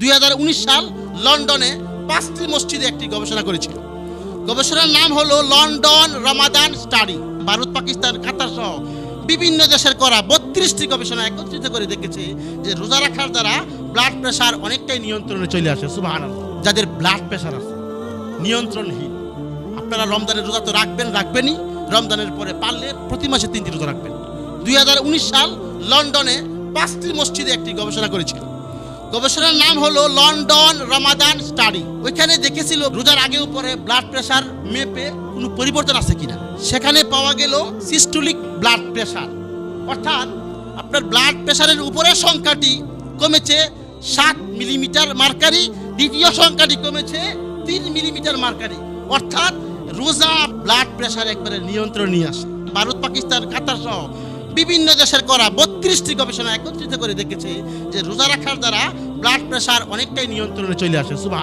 দুই হাজার উনিশ সাল লন্ডনে পাঁচটি মসজিদে একটি গবেষণা করেছিল। গবেষণার নাম হলো London Ramadan study. Bharat, Pakistan, Qatar সহ বিভিন্ন দেশের করা বত্রিশটি গবেষণা একত্রিত করে দেখেছে যে রোজা রাখার দ্বারা ব্লাড প্রেশার অনেকটাই নিয়ন্ত্রণে চলে আসে সুবাহান যাদের ব্লাড প্রেশার আছে, নিয়ন্ত্রণহীন। আপনারা রমজানের রোজা তো রাখবেন, রাখবেনই। রমজানের পরে পারলে প্রতি মাসে তিনটি রোজা রাখবেন। দুই হাজার উনিশ সাল লন্ডনে পাঁচটি মসজিদে একটি গবেষণা করেছিল। গবেষণার নাম হলো লন্ডন রমাদান স্টাডি। ওইখানে দেখেছিল রোজার আগে উপরে ব্লাড প্রেশার মেপে কোনো পরিবর্তন আছে কিনা। সেখানে পাওয়া গেল সিস্টোলিক ব্লাড প্রেশার অর্থাৎ আপনার ব্লাড প্রেশারের উপরে সংখ্যাটি কমেছে সাত মিলিমিটার মার্কারি, দ্বিতীয় সংখ্যাটি কমেছে তিন মিলিমিটার মার্কারি। অর্থাৎ রোজা ব্লাড প্রেশার একবারে নিয়ন্ত্রণ নিয়ে আসে। ভারত, পাকিস্তান, কাতার সহ বিভিন্ন দেশের করা বত্রিশটি গবেষণা একত্রিত করে দেখেছে যে রোজা রাখার দ্বারা ব্লাড প্রেশার অনেকটাই নিয়ন্ত্রণে চলে আসে সুবাহ